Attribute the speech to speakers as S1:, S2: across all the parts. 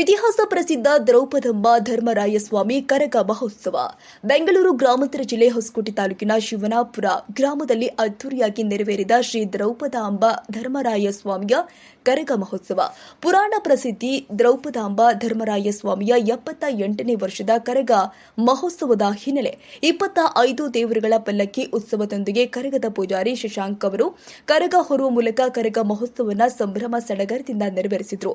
S1: ಇತಿಹಾಸ ಪ್ರಸಿದ್ಧ ದ್ರೌಪದಮ್ಮ ಧರ್ಮರಾಯಸ್ವಾಮಿ ಕರಗ ಮಹೋತ್ಸವ. ಬೆಂಗಳೂರು ಗ್ರಾಮಾಂತರ ಜಿಲ್ಲೆ ಹೊಸಕೋಟೆ ತಾಲೂಕಿನ ಶಿವನಾಪುರ ಗ್ರಾಮದಲ್ಲಿ ಅದ್ದೂರಿಯಾಗಿ ನೆರವೇರಿದ ಶ್ರೀ ದ್ರೌಪದಾಂಬ ಧರ್ಮರಾಯಸ್ವಾಮಿಯ ಕರಗ ಮಹೋತ್ಸವ. ಪುರಾಣ ಪ್ರಸಿದ್ಧಿ ದ್ರೌಪದಾಂಬ ಧರ್ಮರಾಯಸ್ವಾಮಿಯ ಎಪ್ಪತ್ತ ಎಂಟನೇ ವರ್ಷದ ಕರಗ ಮಹೋತ್ಸವದ ಹಿನ್ನೆಲೆ ಇಪ್ಪತ್ತ ಐದು ದೇವರುಗಳ ಪಲ್ಲಕ್ಕಿ ಉತ್ಸವದೊಂದಿಗೆ ಕರಗದ ಪೂಜಾರಿ ಶಶಾಂಕ್ ಅವರು ಕರಗ ಹೊರುವ ಮೂಲಕ ಕರಗ ಮಹೋತ್ಸವವನ್ನು ಸಂಭ್ರಮ ಸಡಗರದಿಂದ ನೆರವೇರಿಸಿದರು.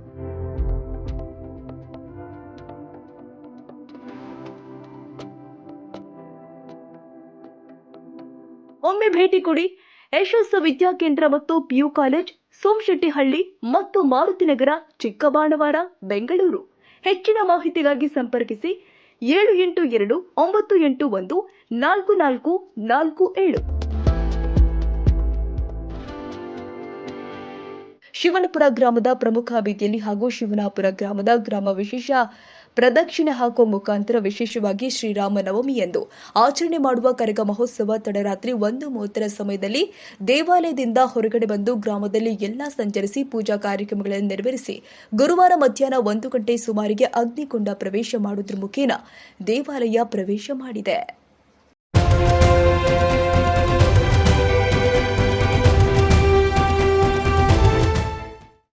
S1: ಒಮ್ಮೆ ಭೇಟಿ ಕೊಡಿ. ಯಶಸ್ಸು ವಿದ್ಯಾಕೇಂದ್ರ ಮತ್ತು ಪಿಯು ಕಾಲೇಜ್, ಸೋಮಶೆಟ್ಟಿಹಳ್ಳಿ ಮತ್ತು ಮಾರುತಿನಗರ ಚಿಕ್ಕಬಾಣವಾರ ಬೆಂಗಳೂರು. ಹೆಚ್ಚಿನ ಮಾಹಿತಿಗಾಗಿ ಸಂಪರ್ಕಿಸಿ ಏಳು ಎಂಟು ಎರಡು ಒಂಬತ್ತು ಎಂಟು ಒಂದು ನಾಲ್ಕು ನಾಲ್ಕು ನಾಲ್ಕು ಏಳು. ಶಿವನಪುರ ಗ್ರಾಮದ ಪ್ರಮುಖ ಬೀದಿಯಲ್ಲಿ ಹಾಗೂ ಶಿವನಾಪುರ ಗ್ರಾಮದ ಗ್ರಾಮ ವಿಶೇಷ ಪ್ರದಕ್ಷಿಣೆ ಹಾಕುವ ಮುಖಾಂತರ ವಿಶೇಷವಾಗಿ ಶ್ರೀರಾಮ ನವಮಿಯಂದು ಆಚರಣೆ ಮಾಡುವ ಕರಗ ಮಹೋತ್ಸವ ತಡರಾತ್ರಿ ಒಂದು ಮೂವತ್ತರ ಸಮಯದಲ್ಲಿ ದೇವಾಲಯದಿಂದ ಹೊರಗಡೆ ಬಂದು ಗ್ರಾಮದಲ್ಲಿ ಎಲ್ಲಾ ಸಂಚರಿಸಿ ಪೂಜಾ ಕಾರ್ಯಕ್ರಮಗಳನ್ನು ನೆರವೇರಿಸಿ ಗುರುವಾರ ಮಧ್ಯಾಹ್ನ ಒಂದು ಗಂಟೆ ಸುಮಾರಿಗೆ ಅಗ್ನಿಕುಂಡ ಪ್ರವೇಶ ಮಾಡುವುದರ ಮುಖೇನ ದೇವಾಲಯ ಪ್ರವೇಶ ಮಾಡಿದೆ.